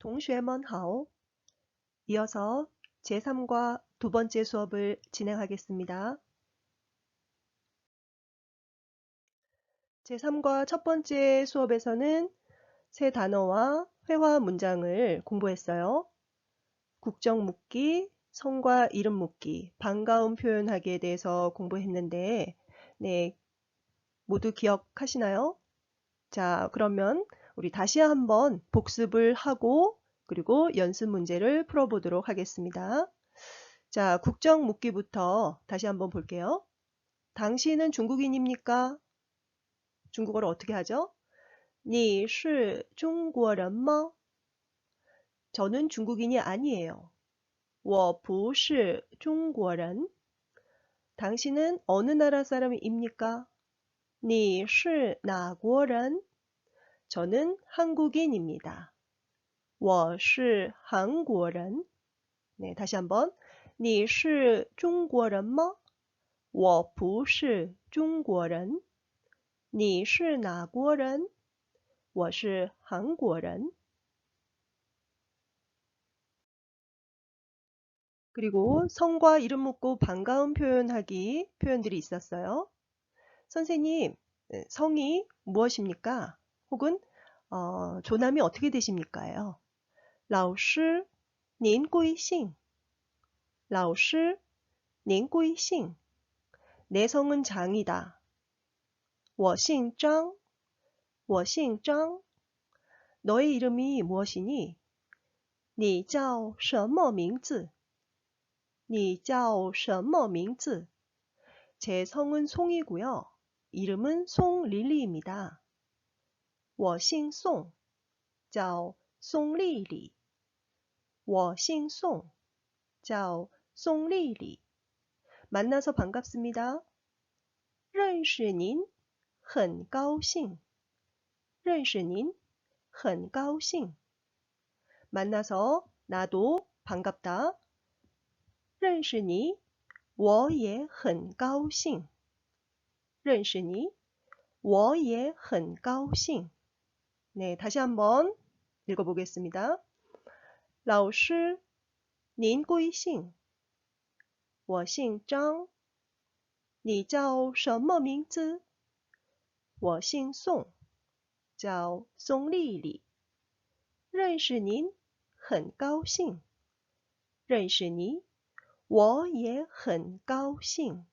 동쉐먼하오. 이어서 제3과 두 번째 수업을 진행하겠습니다. 제3과 첫 번째 수업에서는 새 단어와 회화 문장을 공부했어요. 국적 묻기, 성과 이름 묻기, 반가움 표현하기에 대해서 공부했는데 네, 모두 기억하시나요? 자, 그러면 우리 다시 한번 복습을 하고 그리고 연습 문제를 풀어보도록 하겠습니다. 자, 국적 묻기부터 다시 한번 볼게요. 당신은 중국인입니까? 중국어로 어떻게 하죠? 你是中国人吗? 저는 중국인이 아니에요. 我不是中国人. 당신은 어느 나라 사람입니까? 你是哪国人? 저는 한국인입니다. 我是韩国人. 네, 다시 한번. 你是中国人吗?我不是中国人.你是哪国人?我是韩国人. 그리고 성과 이름 묻고 반가운 표현하기 표현들이 있었어요. 선생님, 성이 무엇입니까? 혹은 어, 조남이 어떻게 되십니까요? 老师,您贵姓?老师,您贵姓? 내 성은 장이다. 我姓张,我姓张. 너의 이름이 무엇이니? 你叫什么名字?你叫什么名字? 제 성은 송이고요. 이름은 송릴리입니다. 我姓宋,叫宋丽丽. 我姓宋,叫宋丽丽. 만나서 반갑습니다. 认识您,很高兴.认识您,很高兴. 만나서 나도 반갑다. 认识你,我也很高兴.认识你,我也很高兴. 네, 다시 한번 읽어보겠습니다. 老师,您贵姓?我姓张.你叫什么名字?我姓宋,叫宋丽丽.认识您很高兴.认识你,我也很高兴.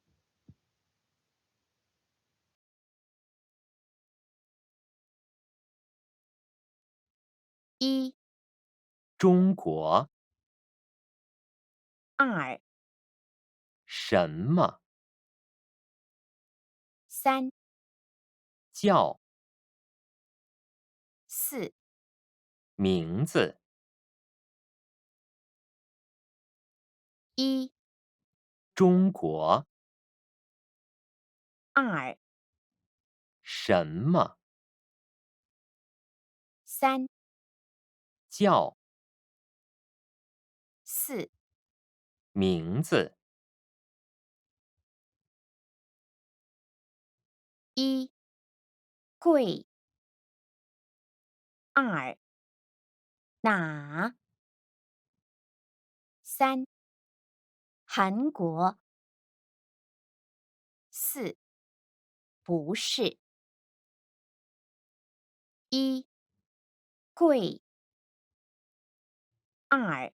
一、中国二、什么？三、叫四、名字？一、中国。二、什么？三、叫四、名字？一、贵。二、哪？三、韩国。四、不是。一、贵。二、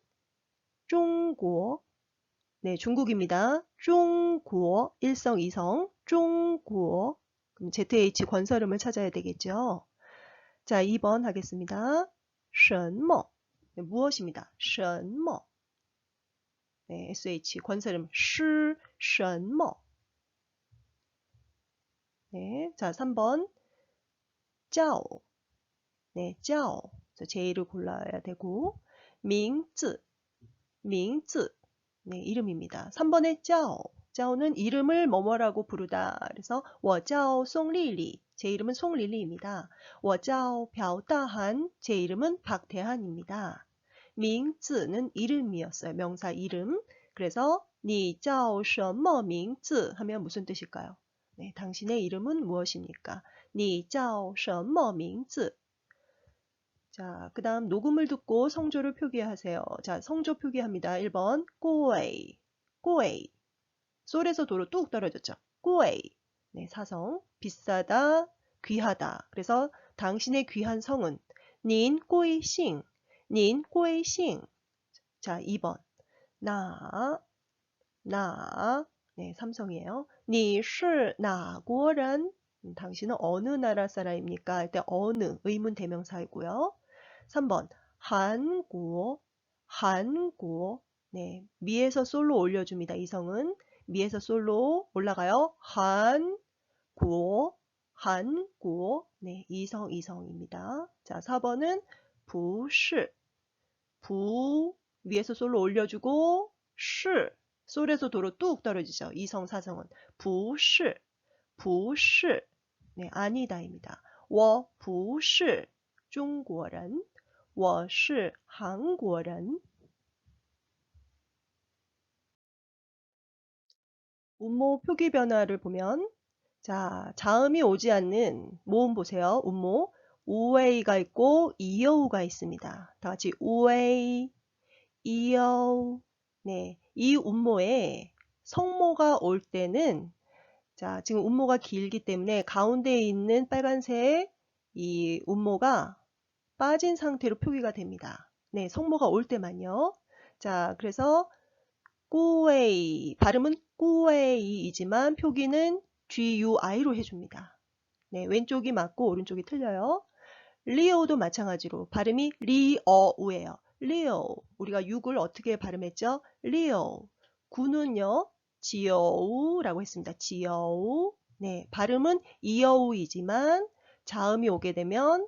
중국 네, 중국입니다. 중국 일성 이성 중국 그럼 ZH 권설음을 찾아야 되겠죠. 자, 2번 하겠습니다. 什么 네, 무엇입니다. 什么 네, sh 권설음 是什么 네, 자 3번 叫 네, 叫 그래서 제이를 골라야 되고 밍즈 밍즈 네, 이름입니다. 3번에 짜오 짜오는 이름을 뭐뭐라고 부르다. 그래서 我叫 송리리 제 이름은 송리리입니다. 我叫 벼다한 제 이름은 박대한입니다. 밍즈는 이름이었어요. 명사 이름. 그래서 你叫什么名字 하면 무슨 뜻일까요? 네, 당신의 이름은 무엇입니까? 你叫什么名字 자, 그 다음 녹음을 듣고 성조를 표기하세요. 자, 성조 표기합니다. 1번 꼬웨이 꼬웨이 솔에서 도로 뚝 떨어졌죠. 꼬웨이 네, 사성 비싸다 귀하다 그래서 당신의 귀한 성은 닌 꼬이싱 닌 꼬이싱 자 2번 나 나, 네, 삼성이에요. 你是哪国人? 음, 당신은 어느 나라 사람입니까? 할 때 어느 의문 대명사이고요. 3번 한국 한국 네, 미에서 솔로 올려줍니다. 이성은 미에서 솔로 올라가요. 한국 한국 네, 이성 이성입니다. 자, 4번은 부시 부 위에서 솔로 올려주고 시 솔에서 도로 뚝 떨어지죠. 이성 사성은 不是 不是 네, 아니다입니다. 我不是中国人 我是 한국인. 음모 표기 변화를 보면 자, 자음이 오지 않는 모음 보세요. 음모 우웨이가 있고 이어우가 있습니다. 다 같이 우웨이, 이어우. 네, 이 음모에 성모가 올 때는 자, 지금 음모가 길기 때문에 가운데 있는 빨간색 이 음모가 빠진 상태로 표기가 됩니다. 네, 성모가 올 때만요. 자, 그래서 꾸웨이 발음은 꾸웨이이지만 표기는 GUI로 해줍니다. 네, 왼쪽이 맞고 오른쪽이 틀려요. 리오도 마찬가지로 발음이 리어우예요. 리오 우리가 6을 어떻게 발음했죠? 리오 9는요 지어우라고 했습니다. 지어우 네 발음은 이어우이지만 자음이 오게 되면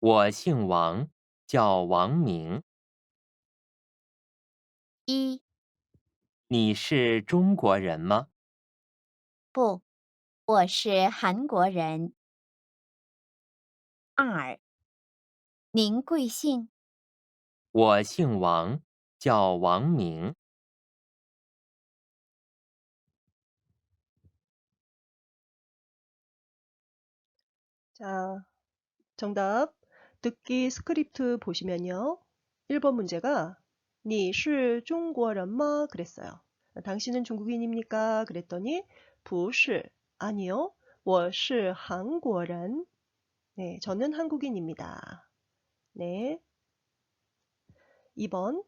我姓王，叫王明。一，你是中国人吗？不，我是韩国人。二，您贵姓？我姓王，叫王明。 자, 정답. 듣기 스크립트 보시면요. 1번 문제가 你是 중국어人吗? 그랬어요. 당신은 중국인입니까? 그랬더니 不是 아니요. 我是 한국人. 네, 저는 한국인입니다. 네. 2번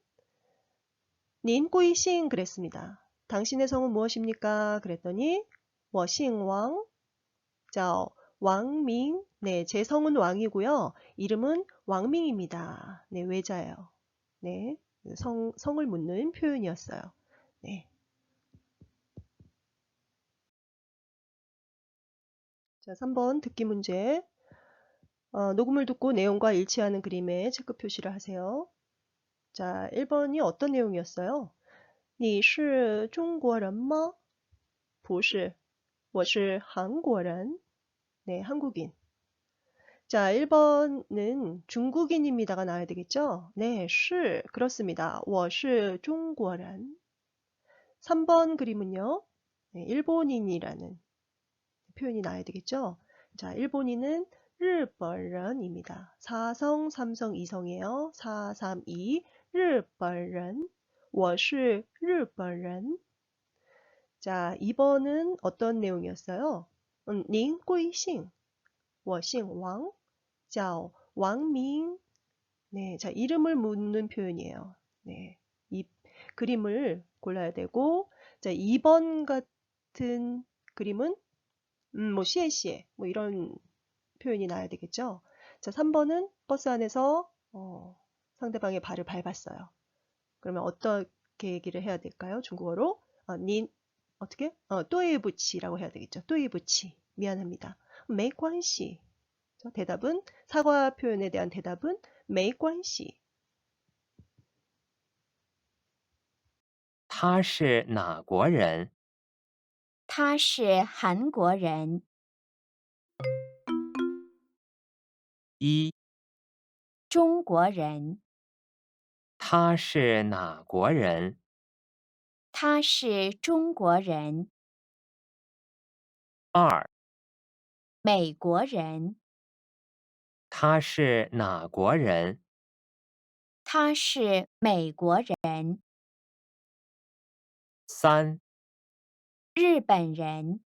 您贵姓 그랬습니다. 당신의 성은 무엇입니까? 그랬더니 我姓王. 자, 왕밍. 네, 제 성은 왕이고요. 이름은 왕밍입니다. 네, 외자예요. 네, 성, 성을 묻는 표현이었어요. 네. 자, 3번 듣기 문제. 어, 녹음을 듣고 내용과 일치하는 그림에 체크 표시를 하세요. 자, 1번이 어떤 내용이었어요? 你是中国人吗?不是,我是韩国人. 네, 한국인. 자, 1번은 중국인입니다가 나와야 되겠죠? 네, 是 그렇습니다. 我是中国人. 3번 그림은요. 네, 일본인이라는 표현이 나와야 되겠죠? 자, 일본인은 日本人입니다. 4성, 3성, 2성이에요. 4, 3, 2. 日本人.我是日本人. 자, 2번은 어떤 내용이었어요? 음, 您贵姓?我姓王,叫王明. 네, 자, 이름을 묻는 표현이에요. 네, 이 그림을 골라야 되고, 자, 2번 같은 그림은, 음, 뭐, 시에시에, 뭐, 이런 표현이 나야 되겠죠. 자, 3번은 버스 안에서, 어, 상대방의 발을 밟았어요. 그러면 어떻게 얘기를 해야 될까요? 중국어로? 어, 닌, 어떻게? 어, 또이부치라고 해야 되겠죠. 또이부치. 미안합니다. 메이관시. 대답은, 사과 표현에 대한 대답은 메이관시. 他是哪国人？他是韩国人。一，中国人。他是哪国人？ 他是中国人。二，美国人。他是哪国人？他是美国人。三，日本人。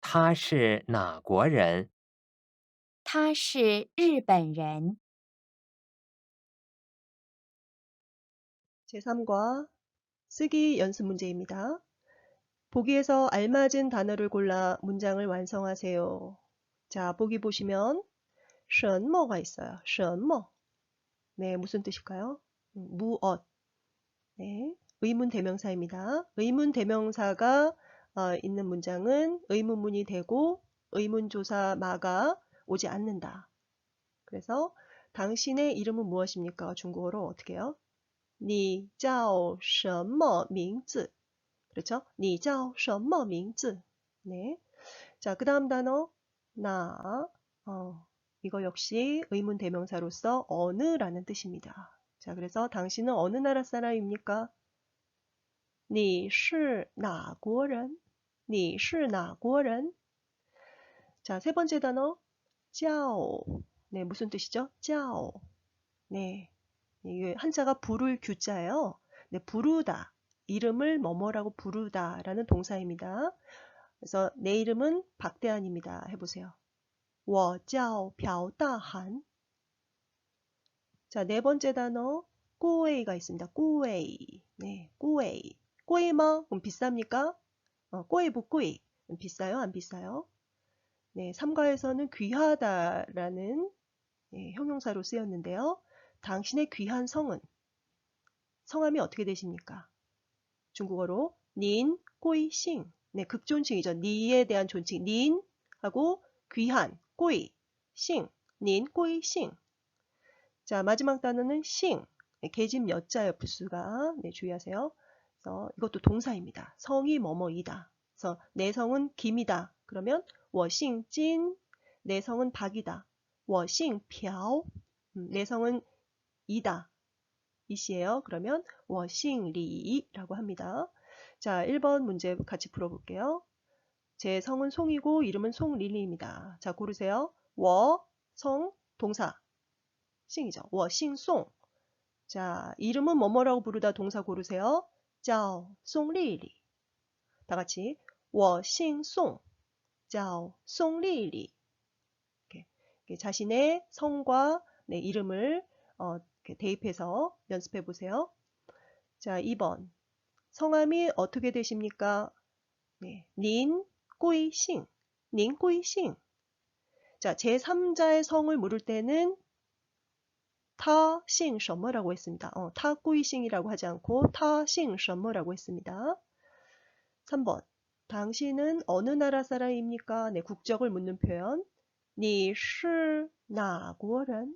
他是哪国人？他是日本人。제3과 쓰기 연습 문제입니다. 보기에서 알맞은 단어를 골라 문장을 완성하세요. 자, 보기 보시면 什么가 있어요. 什么. 네, 무슨 뜻일까요? 음, 무엇. 네, 의문 대명사입니다. 의문 대명사가 어, 있는 문장은 의문문이 되고 의문조사 마가 오지 않는다. 그래서 당신의 이름은 무엇입니까? 중국어로 어떻게 해요? 你叫什么名字? 그렇죠? 你叫什么名字? 네. 자, 그 다음 단어 나 어, 이거 역시 의문 대명사로서 어느라는 뜻입니다. 자, 그래서 당신은 어느 나라 사람입니까? 你是哪国人?你是哪国人? 자, 세 번째 단어 叫 네, 무슨 뜻이죠? 叫 네. 이게 한자가 부를 규자예요. 네, 부르다. 이름을 뭐뭐라고 부르다라는 동사입니다. 그래서 내 이름은 박대한입니다. 해보세요. 我叫朴大韩. 자, 네 번째 단어 꾸웨이가 있습니다. 꾸웨이. 네, 꾸웨이. 꾸웨이마 그럼 비쌉니까? 어, 꾸웨이부 꾸웨이. 비싸요? 안 비싸요? 네, 3과에서는 귀하다라는 네, 형용사로 쓰였는데요. 당신의 귀한 성은 성함이 어떻게 되십니까? 중국어로 닌, 꼬이, 싱. 네, 극존칭이죠. 니에 대한 존칭 닌 하고 귀한, 꼬이, 싱. 닌, 꼬이, 싱. 자, 마지막 단어는 싱. 네, 계집 여자의 부수가. 네, 주의하세요. 그래서 이것도 동사입니다. 성이 뭐뭐이다. 그래서 내 성은 김이다. 그러면 워싱 찐, 내 성은 박이다. 워싱 표, 음, 내 성은 이다. 이시예요. 그러면 워싱리라고 합니다. 자, 1번 문제 같이 풀어볼게요. 제 성은 송이고 이름은 송릴리입니다. 자, 고르세요. 워, 성, 동사. 싱이죠. 워, 싱, 송. 자, 이름은 뭐뭐라고 부르다 동사 고르세요. 짜오, 송리리. 다 같이 워, 싱, 송. 짜오, 송리리. 자신의 성과 네, 이름을 어, 대입해서 연습해 보세요. 자, 2번. 성함이 어떻게 되십니까? 네, 닌, 꾸이싱. 닌, 꾸이싱. 자, 제3자의 성을 물을 때는 타, 싱, 셔머라고 했습니다. 어, 타, 꾸이싱이라고 하지 않고 타, 싱, 셔머라고 했습니다. 3번. 당신은 어느 나라 사람입니까? 네, 국적을 묻는 표현. 你是哪国人?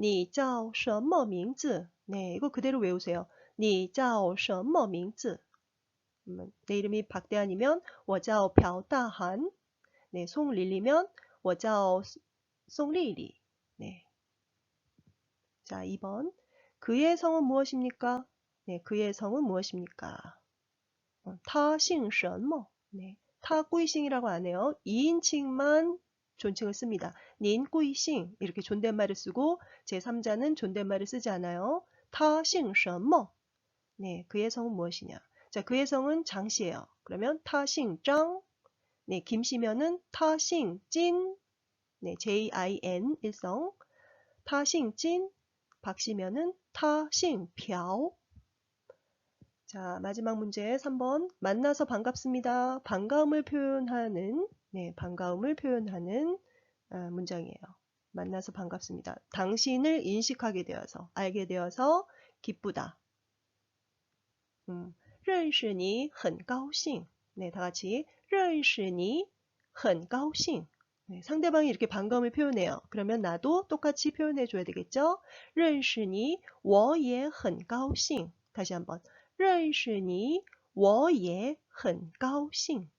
你叫什么名字? 네, 이거 그대로 외우세요. 你叫什么名字? 내 이름이 박대한이면 我叫朴大韩. 네, 송릴리면 我叫송리리. 네. 자, 2번. 그의 성은 무엇입니까? 네, 그의 성은 무엇입니까? 어, 타姓什么? 네, 타贵姓이라고 안 해요. 2인칭만 존칭을 씁니다. 닌 꾸이싱 이렇게 존댓말을 쓰고 제3자는 존댓말을 쓰지 않아요. 타姓什么? 네, 그의 성은 무엇이냐? 자, 그의 성은 장씨예요. 그러면 타姓张 네, 김씨면은 타싱찐, 네, J-I-N 일성, 타싱찐, 박씨면은 타싱표. 자, 마지막 문제 3번. 만나서 반갑습니다. 반가움을 표현하는, 네, 반가움을 표현하는 아, 문장이에요. 만나서 반갑습니다. 당신을 인식하게 되어서, 알게 되어서 기쁘다. 음, 认识你很高兴. 네, 다 같이 认识你很高兴. 네, 상대방이 이렇게 반가움을 표현해요. 그러면 나도 똑같이 표현해 줘야 되겠죠? 认识你我也很高兴. 다시 한번. 认识你我也很高兴.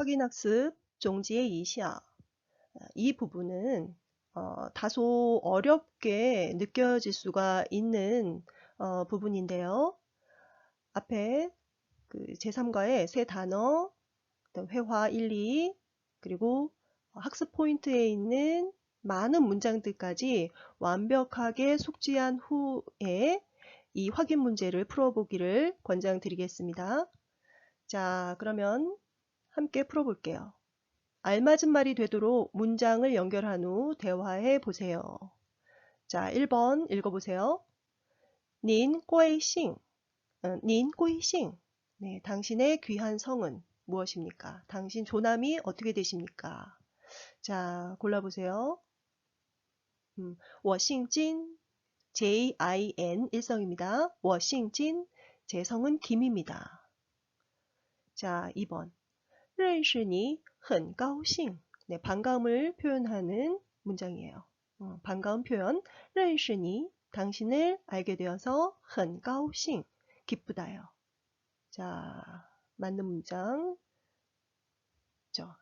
확인학습 종지의 이시야. 이 부분은 어, 다소 어렵게 느껴질 수가 있는 어, 부분인데요. 앞에 그 제3과의 세 단어, 회화 1, 2, 그리고 학습 포인트에 있는 많은 문장들까지 완벽하게 숙지한 후에 이 확인 문제를 풀어보기를 권장드리겠습니다. 자, 그러면 함께 풀어볼게요. 알맞은 말이 되도록 문장을 연결한 후 대화해 보세요. 자, 1번 읽어보세요. 닌 꼬이싱, 닌 꼬이싱. 네, 당신의 귀한 성은 무엇입니까? 당신 조남이 어떻게 되십니까? 자, 골라보세요. 음, 워싱진, J-I-N 일성입니다. 워싱진, 제 성은 김입니다. 자, 2번. 认识你很高兴. 네, 반가움을 표현하는 문장이에요. 어, 반가운 표현. 认识你 당신을 알게 되어서 很高兴 기쁘다요. 자, 맞는 문장.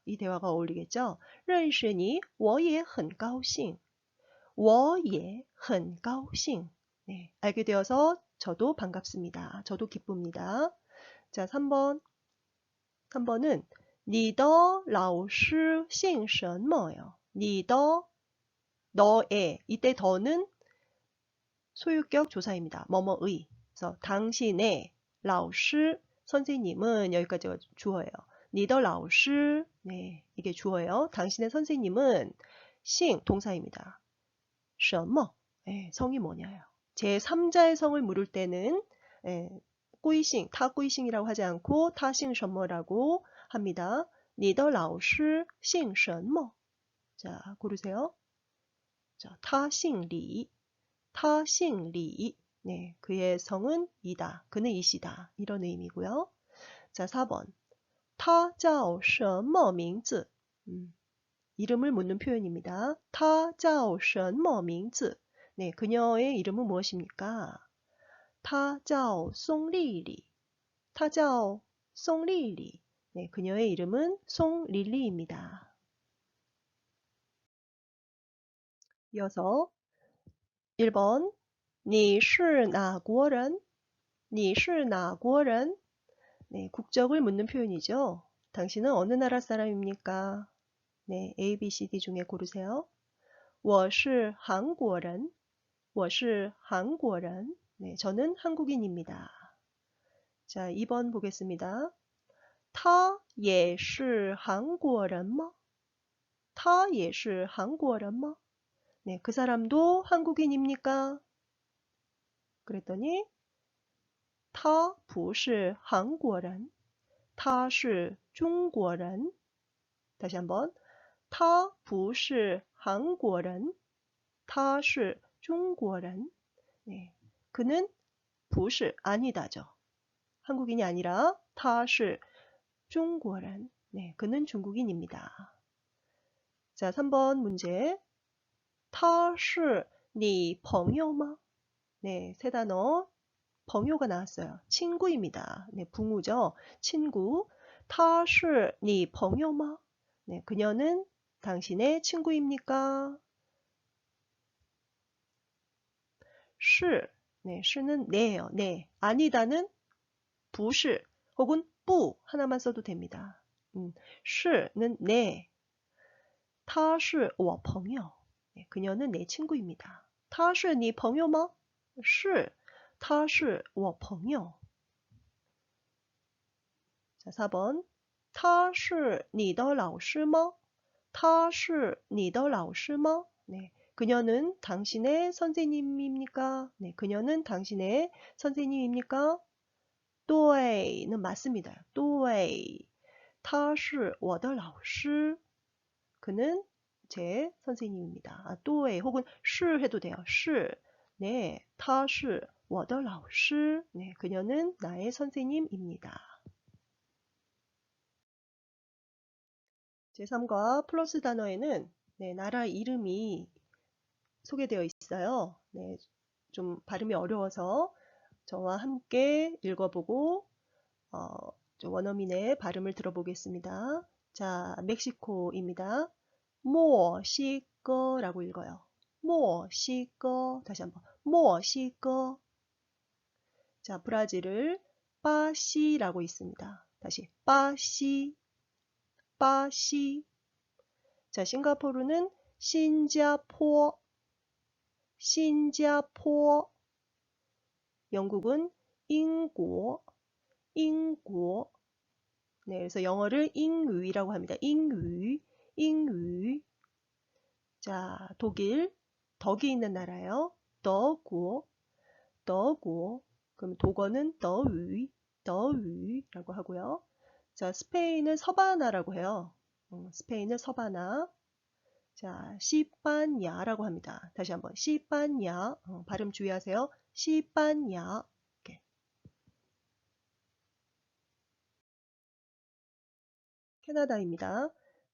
이 대화가 어울리겠죠? 认识你我也很高兴我也很高兴 네, 알게 되어서 저도 반갑습니다. 저도 기쁩니다. 자, 3번. 3번은 你的老师姓什么요? 你的 너의 이때 더는 소유격 조사입니다. 뭐뭐의. 그래서 당신의 老师 선생님은 여기까지가 주어예요. 你的老师 네, 이게 주어예요. 당신의 선생님은 姓 동사입니다. 什么 네, 성이 뭐냐요. 제 3자의 성을 물을 때는 예, 꾸이싱, 타 꾸이싱이라고 하지 않고 타싱 什么라고 합니다. 你的老师姓 什么? 자, 고르세요. 자, 타싱 리, 타싱 리. 네, 그의 성은 이다. 그는 이시다. 이런 의미고요. 자, 4번. 타叫 什么名字? 음, 이름을 묻는 표현입니다. 타叫 什么名字? 네, 그녀의 이름은 무엇입니까? 他叫 송리리. 他叫 송리리. 네, 그녀의 이름은 송릴리입니다. 이어서 1번 你是哪国人?你是哪国人? 네, 국적을 묻는 표현이죠. 당신은 어느 나라 사람입니까? 네, A, B, C, D 중에 고르세요. 我是韩国人.我是韩国人. 네, 저는 한국인입니다. 자, 2번 보겠습니다. 他也是韩国人吗?他也是韩国人吗? 네, 그 사람도 한국인입니까? 그랬더니 他不是韩国人,他是中国人. 다시 한번 他不是韩国人,他是中国人. 네, 그는 不是 아니다죠. 한국인이 아니라 他是 中国人. 네, 그는 중국인입니다. 자, 3번 문제. 他是你朋友吗? 네, 세 단어. 朋友가 나왔어요. 친구입니다. 네, 붕우죠. 친구. 他是你朋友吗? 네, 그녀는 당신의 친구입니까? 是, 네, 是는 네예요. 네. 아니다는 不是 혹은 不 하나만 써도 됩니다. 음, 是는 네. 他是我朋友. 네, 그녀는 내 친구입니다. 他是你朋友吗?是,他是我朋友. 자, 4번. 他是你的老师吗?他是你的老师吗? 네. 그녀는 당신의 선생님입니까? 네, 그녀는 당신의 선생님입니까? 对는 맞습니다. 对.他是我的老师. 그는 제 선생님입니다. 아, 对 혹은 是 해도 돼요. 是. 네, 他是我的老师. 네, 그녀는 나의 선생님입니다. 제3과 플러스 단어에는 네, 나라 이름이 소개되어 있어요. 네, 좀 발음이 어려워서 저와 함께 읽어보고 어, 원어민의 발음을 들어보겠습니다. 자, 멕시코입니다. 모시꺼라고 읽어요. 모시꺼 다시 한번 모시꺼 자, 브라질을 빠시라고 있습니다. 다시 빠시 빠시 자, 싱가포르는 신자포 신자포 영국은 인고 인고 네, 그래서 영어를 잉위라고 합니다. 잉위 잉위 자, 독일 덕이 있는 나라예요. 더고 더고 그럼 독어는 더위 더위라고 하고요. 자, 스페인은 서바나라고 해요. 음, 스페인은 서바나 자, 시반야라고 합니다. 다시 한번 시반야 어, 발음 주의하세요. 시반야. 캐나다입니다.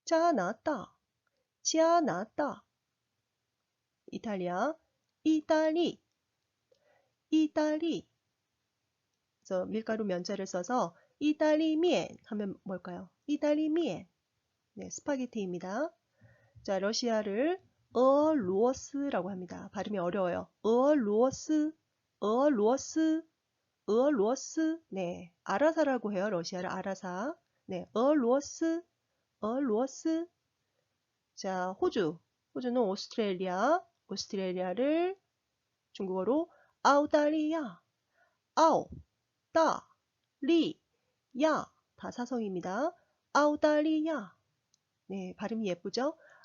짜나따 짜나따 이탈리아 이탈리 이탈리 그래서 밀가루 면자를 써서 이탈리미엔 하면 뭘까요? 이탈리미엔 네, 스파게티입니다. 자, 러시아를 어로스라고 합니다. 발음이 어려워요. 어로스, 어로스, 어로스. 네, 아라사라고 해요. 러시아를 아라사. 네, 어로스, 어로스. 자, 호주. 호주는 오스트레일리아. 오스트레일리아를 중국어로 아우다리아. 아우, 따, 리, 야. 다 사성입니다. 아우다리아. 네, 발음이 예쁘죠?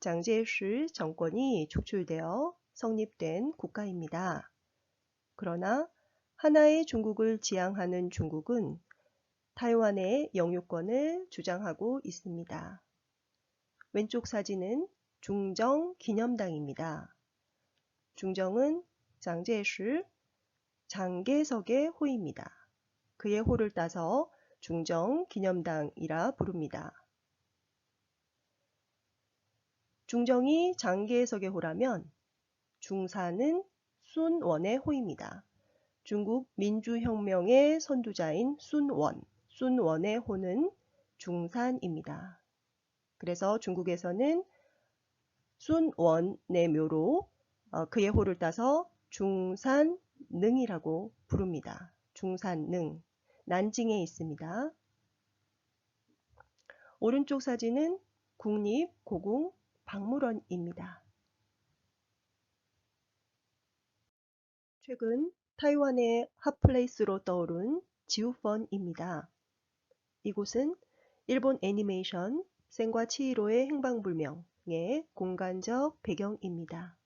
장제시 정권이 축출되어 성립된 국가입니다. 그러나 하나의 중국을 지향하는 중국은 타이완의 영유권을 주장하고 있습니다. 왼쪽 사진은 중정 기념당입니다. 중정은 장제시 장계석의 호입니다. 그의 호를 따서 중정 기념당이라 부릅니다. 중정이 장계석의 호라면 중사는 순원의 호입니다. 중국 민주혁명의 선두자인 순원, 순원의 호는 중산입니다. 그래서 중국에서는 순원의 묘로 어, 그의 호를 따서 중산능이라고 부릅니다. 중산능. 난징에 있습니다. 오른쪽 사진은 국립 고궁 박물원입니다. 최근 타이완의 핫플레이스로 떠오른 지우펀입니다. 이곳은 일본 애니메이션 생과 치히로의 행방불명의 공간적 배경입니다.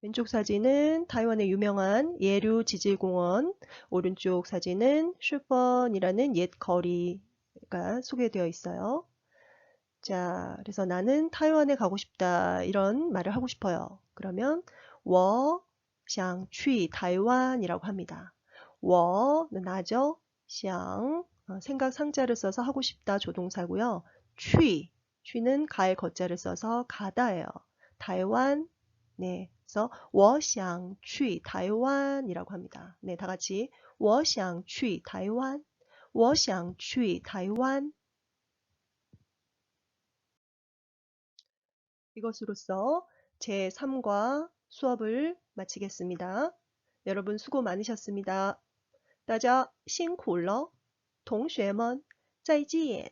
왼쪽 사진은 타이완의 유명한 예류 지질공원, 오른쪽 사진은 슈펀이라는 옛 거리 가 소개되어 있어요. 자, 그래서 나는 타이완에 가고 싶다 이런 말을 하고 싶어요. 그러면 我想去 타이완이라고 합니다. 我는 나죠. 想 어, 생각 상자를 써서 하고 싶다 조동사고요. 去 취는 가의 거자를 써서 가다예요. 타이완 네, 그래서 我想去 타이완이라고 합니다. 네, 다 같이 我想去 타이완, 我想去 타이완. 이것으로써 제 3과 수업을 마치겠습니다. 여러분 수고 많으셨습니다. 大家辛苦了，同学们再见。